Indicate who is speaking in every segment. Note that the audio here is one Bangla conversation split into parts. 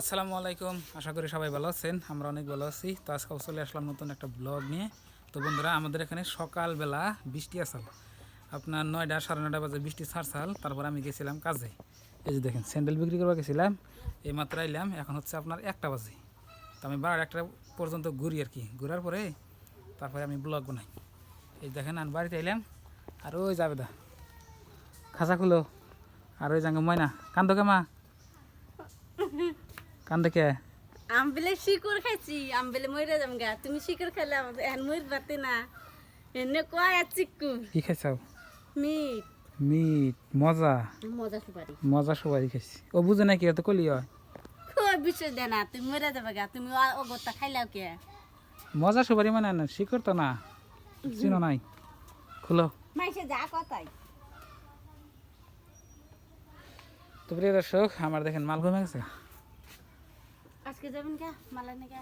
Speaker 1: আসসালামু আলাইকুম। আশা করি সবাই ভালো আছেন, আমরা অনেক ভালো আছি। তো আজকে চলে আসলাম নতুন একটা ব্লগ নিয়ে। তো বন্ধুরা, আমাদের এখানে সকালবেলা বৃষ্টি আসাল। আপনার নয়টা সাড়ে নয়টা বাজে বৃষ্টি ছাড়ছাল, তারপর আমি গেছিলাম কাজে। এই যে দেখেন, স্যান্ডেল বিক্রি করবা গেছিলাম, এই মাত্র আইলাম, এখন হচ্ছে আপনার একটা বাজে। তো আমি বারো একটা পর্যন্ত ঘুরি আর কি। ঘুরার পরে তারপরে আমি ব্লগ বানাই। এই দেখেন, আমি বাড়িতে এলাম আর ওই যাবে দা খাঁচা খুলো, আর ওই যাঙ্গে ময়না। কান্দো কে মা? কান্দে কে?
Speaker 2: আমবেলে শিকড় খাইছি আমবেলে মরে যাম গা। তুমি শিকড় খাইলে আমাদের এখন মরে পারতে না। এনে কয় আর
Speaker 1: কি খাইছাও?
Speaker 2: মিট।
Speaker 1: মিট মজা।
Speaker 2: মজা সুপারি।
Speaker 1: মজা সবাই খাইছি। ও বুঝে নাই কি তো কলি হয়?
Speaker 2: খুব বিষয় দে না তুমি মরে যাবে গা। তুমি অগত্যা খাইলাও কে?
Speaker 1: মজা সবারই মানে না শিকড় তো না। চিনো নাই। খুলো।
Speaker 2: মাইসে যা কথাই।
Speaker 1: তো প্রিয় দর্শক আমার দেখেন মাল গেছে
Speaker 2: আজকে যাবেন কে? মালা নাকি?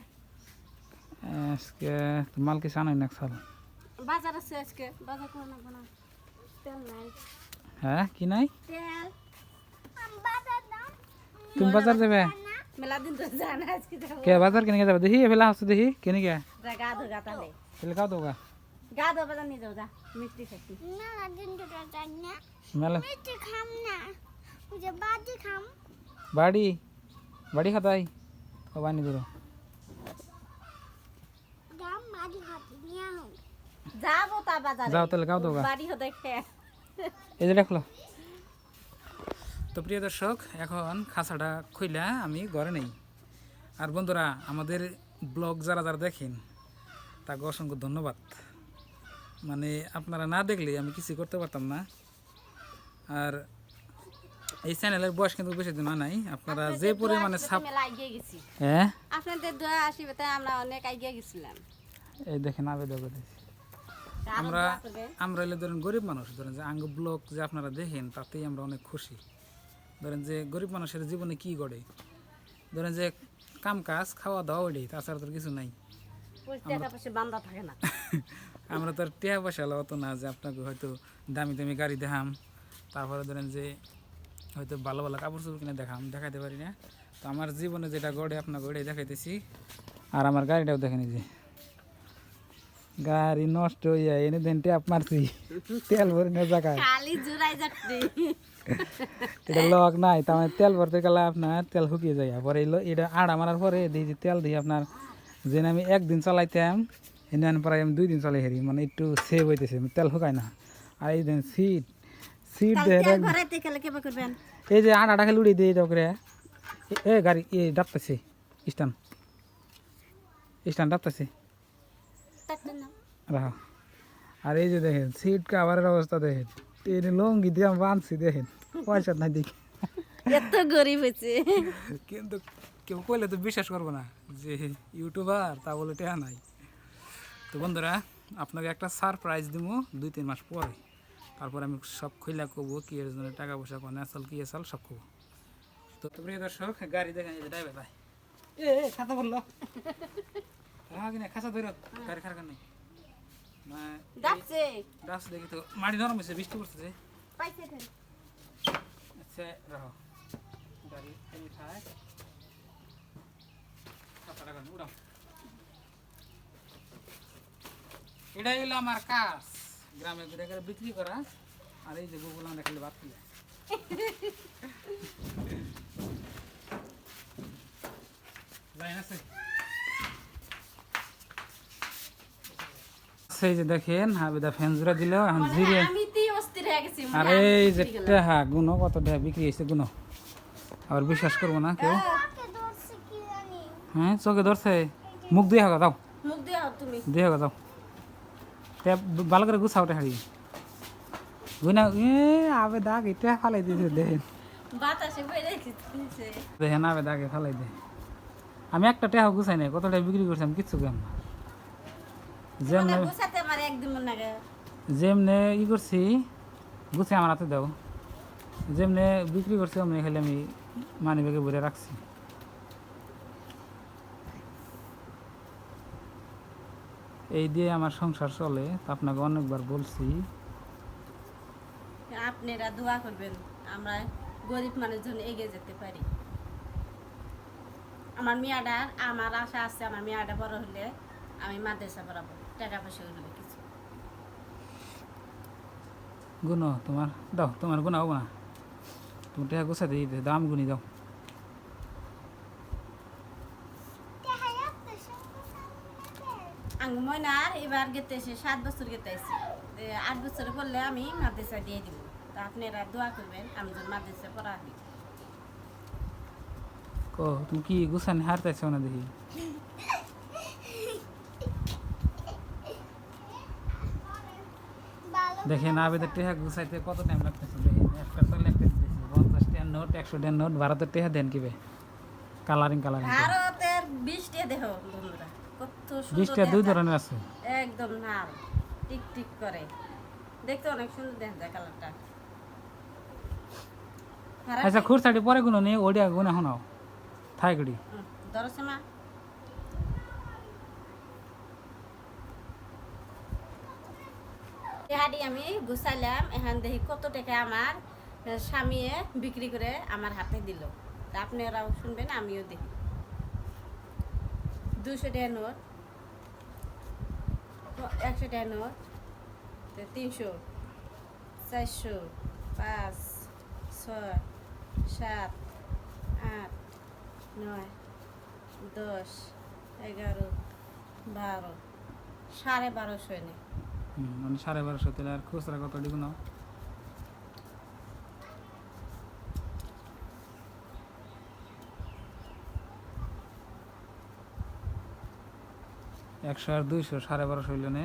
Speaker 1: আজকে তো মাল কিছু আনাই না সাল
Speaker 2: বাজার আছে আজকে। বাজার করে না না। তেল নাই।
Speaker 1: হ্যাঁ কি নাই?
Speaker 2: তেল।
Speaker 1: তুমি বাজার যাবে?
Speaker 2: মেলা দিন তো জানা আজকে যাব।
Speaker 1: কে বাজার কিনে যাবে? দেখি এবেলা আসছে দেখি কিনে গে
Speaker 2: যা গা ধো গা তাহলে।
Speaker 1: তাহলে খাও দোগা
Speaker 2: গা ধো বাজার নিয়ে যাও যা মিষ্টি খাচ্ছি
Speaker 1: মেলা
Speaker 3: খাম না। ওই যে বাজি খাম।
Speaker 1: বাড়ি? বাড়ি খাতাই ও বানি
Speaker 2: বাজারে।
Speaker 1: যাও তাহলে খাও দোগা
Speaker 2: বাড়ি
Speaker 1: এই যে দেখল। তো প্রিয় দর্শক এখন খাঁচাটা খুইলা আমি ঘরে নেই। আর বন্ধুরা আমাদের ব্লগ যারা যারা দেখেন তাকে অসংখ্য ধন্যবাদ। মানে আপনারা না দেখলে আমি কিছু করতে পারতাম না। আর এই চ্যানেলের বয়স কিন্তু বেশি দিন নাই। আপনারা যে পরিমাণে সাপ হ্যাঁ?
Speaker 2: আপনাদের দোয়া আসিবে আমরা অনেক এগিয়ে গেছিলাম।
Speaker 1: এই দেখেন আবেদন করেছি আমরা আমরা হলে ধরেন গরিব মানুষ ধরেন যে আঙ্গ ব্লক যে আপনারা দেখেন তাতেই আমরা অনেক খুশি। ধরেন যে গরিব মানুষের জীবনে কি গড়ে? ধরেন যে কাম কাজ খাওয়া দাওয়া ওইটাই তাছাড়া তো কিছু নাই। আমরা তো আর টেহা পয়সা অত না যে আপনাকে হয়তো দামি দামি গাড়ি দেখাম। তারপরে ধরেন যে হয়তো ভালো ভালো কাপড় চোপড় কিনে দেখাম দেখাইতে পারি না। তো আমার জীবনে যেটা গড়ে আপনাকে ওইটাই দেখাইতেছি। আর আমার গাড়িটাও দেখেনি যে। গাড়ি নষ্ট হইয়া এনে দেন ট্যাপ মারছি। তেল ভরে না জায়গায় এটা লক নাই তার মানে তেল ভরতে গেলে আপনার তেল শুকিয়ে যায়। পরে এটা আড়া মারার পরে দিই যে তেল দিয়ে আপনার যেন আমি একদিন চালাইতাম এনে পরে আমি দুই দিন চালাই হেরি। মানে একটু সেভ হইতেছে তেল শুকায় না। আর এই দেন সিট সিট দেয় এই যে আড়াটা খালি উড়িয়ে দিয়ে যাও এ- গাড়ি এ ডাবতেছে স্টান স্টান ডাবতেছে
Speaker 2: তাকতে
Speaker 1: আর এই যে দেখেন সিট কাভারের অবস্থা দেখেন। এই লঙ্গি দিয়ে আমি বাঁধছি দেখেন। পয়সা নাই দেখি।
Speaker 2: এত গরিব হয়েছে।
Speaker 1: কিন্তু কেউ কইলে তো বিশ্বাস করব না যে ইউটিউবার তা বলে টেয়া নাই। তো বন্ধুরা আপনাকে একটা সারপ্রাইজ দিব দুই তিন মাস পরে। তারপর আমি সব খইলা করব কি এর জন্য টাকা পয়সা কোন আসল কি আসল সব করব তো প্রিয় দর্শক গাড়ি দেখেন এই ড্রাইভার ভাই। এ এ, খাতা বলল। হ্যাঁ কিনা খাঁচা ধরো গাড়ি খারাপ নেই। না
Speaker 2: যাচ্ছে।
Speaker 1: দেখি তো মাটি নরম হয়েছে বৃষ্টি পড়তেছে।
Speaker 2: পাইছে
Speaker 1: আচ্ছা রাখো। গাড়ি এই খায় উড়াও। এটাই হলো আমার কাজ। গ্রামে ঘুরে ঘুরে বিক্রি করা আর এই যে গুগল আমরা খালি ভাত খেলে সেই যে দেখেন হাবিদা ফ্যান জোড়া দিল এখন জিরে।
Speaker 2: আমি তুই অস্থির হয়ে
Speaker 1: এই যে টেহা গুনো কত টেহা বিক্রি হয়েছে গুনো আবার বিশ্বাস করব না কেউ। হ্যাঁ চোখে ধরছে। মুখ দিয়ে হোক দাও।
Speaker 2: মুখ দিয়ে
Speaker 1: দাও। ভালো করে গুছাও টেহাড়ি গুনা এ আবে দাগ এটা ফালাই দিয়েছে দেখেন দেখেন আবে দাগে ফালাই দে। আমি একটা টেহা গুছাই নাই কত টাকা বিক্রি করছি আমি কিচ্ছু কেন না যেমনে
Speaker 2: মানে মনে
Speaker 1: যেমনে ই করছি গুছে আমার হাতে দাও। যেমনে বিক্রি করছি অমনি খালি আমি মানি ব্যাগে ভরে রাখছি এই দিয়ে আমার সংসার চলে তা আপনাকে অনেকবার বলছি।
Speaker 2: আপনারা দোয়া করবেন আমরা গরিব মানুষজন এগিয়ে যেতে পারি। আমার মেয়াটার আমার আশা আছে আমার মেয়াটা বড় হলে আমি মাদ্রাসা পড়াবো টাকা পয়সা হলে কিছু।
Speaker 1: গুনো তোমার দাও তোমার গুণা। হব না তুমি টেহা গুছা দিয়ে দিতে দাম গুনি দাও
Speaker 3: দেখা যাচ্ছে সুন্দর সুন্দর।
Speaker 2: আঙ্গ ময়নার এবার গেতেছে সাত বছর গেতেছি আট বছরে পড়লে আমি মাদ্রাসা দিয়ে দিব। তা আপনারা দোয়া করবেন আমি যেন মাদ্রাসা পড়া দিই
Speaker 1: কো তুমি কি গুছানি হারতেছো না দেখি?
Speaker 3: ভালো
Speaker 1: দেখেন আবেদের টেহা গুছাইতে কত টাইম লাগতেছে দেখেন একটা চলে একটা দিতেছি পঞ্চাশ টাকার নোট একশো টাকার নোট ভারতের টেহা দেন কিবে কালারিং কালারিং
Speaker 2: ভারতের বৃষ্টি দেহ বন্ধুরা। কত
Speaker 1: বৃষ্টিটা দুই ধরনের আছে।
Speaker 2: একদম লাল টিক টিক করে। দেখতে অনেক সুন্দর দেখা যায় কালারটা।
Speaker 1: আচ্ছা পরে গুলো ওডিয়া শোনাও থাইগুড়ি
Speaker 2: আমি গুছাইলাম এখান দেখি কত টাকা আমার স্বামীয়ে বিক্রি করে আমার হাতে দিল। তা আপনারাও শুনবেন আমিও দেখি। দুশো টাকা নোট। একশো টাকা নোট। তিনশো, চারশো, পাঁচ, ছয়, সাত, আট, নয়, দশ, এগারো, বারো, সাড়ে বারোশো এনে।
Speaker 1: মানে সাড়ে বারোশো, তাহলে আর খুচরা কত ডিগুন একশো আর দুইশো সাড়ে বারোশো হইল নে।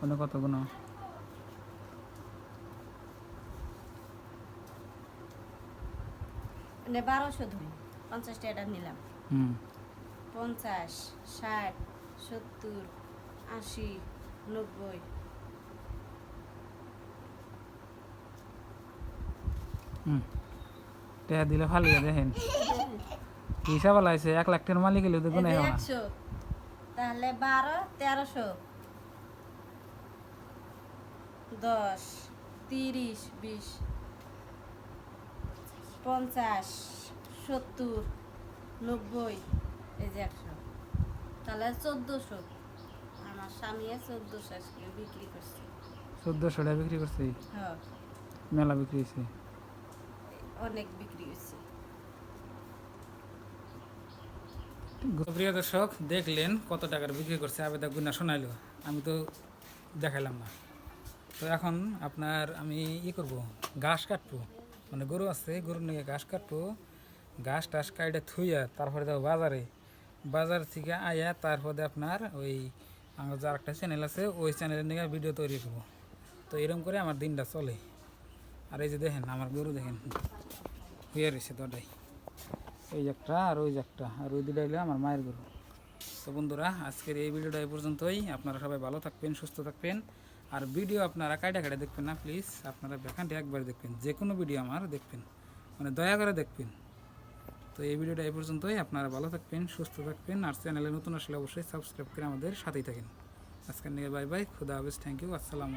Speaker 1: মানে কত গুণ?
Speaker 2: বারোশো ধরি। পঞ্চাশ টাকাটা নিলাম। পঞ্চাশ ষাট সত্তর আশি নব্বই।
Speaker 1: হুম। টেহা দিলে ফালিয়ে দেখেন। হিসাব লাইছে এক লাখ টাকার মালিক এলে তো
Speaker 2: তাহলে বারো তেরোশো। দশ তিরিশ বিশ পঞ্চাশ সত্তর নব্বই এই যে একশো। তাহলে চোদ্দোশো। আমার স্বামী চোদ্দোশো আজকে বিক্রি করছে।
Speaker 1: চোদ্দোশো বিক্রি করছে?
Speaker 2: হ্যাঁ।
Speaker 1: মেলা বিক্রি হয়েছে?
Speaker 2: অনেক বিক্রি হয়েছে।
Speaker 1: প্রিয় দর্শক, দেখলেন কত টাকার বিক্রি করছে আবেদা গুনা শোনাইলো। আমি তো দেখাইলাম না। তো এখন আপনার আমি ই করব, ঘাস কাটবো। মানে গরু আছে গরু নিয়ে ঘাস কাটবো। ঘাস টাস কাইটে থুইয়া তারপরে যাব বাজারে। বাজার থেকে আইয়া তারপরে আপনার ওই আমার যার একটা চ্যানেল আছে, ওই চ্যানেলের নিয়ে ভিডিও তৈরি করব। তো এরকম করে আমার দিনটা চলে। আর এই যে দেখেন, আমার গরু দেখেন। হইয়া রয়েছে দটাই ওই একটা আর ওই একটা, আর ওই দুটা হইল আমার মায়ের গরু। তো বন্ধুরা, আজকের এই ভিডিওটা এই পর্যন্তই। আপনারা সবাই ভালো থাকবেন, সুস্থ থাকবেন। আর ভিডিও আপনারা কাটা কাটা দেখবেন না প্লিজ আপনারা দেখানটি একবার দেখবেন যে কোনো ভিডিও আমার দেখবেন। মানে দয়া করে দেখবেন। তো এই ভিডিওটা এই পর্যন্তই। আপনারা ভালো থাকবেন, সুস্থ থাকবেন। আর চ্যানেলে নতুন আসলে অবশ্যই সাবস্ক্রাইব করে আমাদের সাথেই থাকেন। আজকের নিয়ে বাই বাই, খুদা হাফেজ থ্যাংক ইউ আসসালামু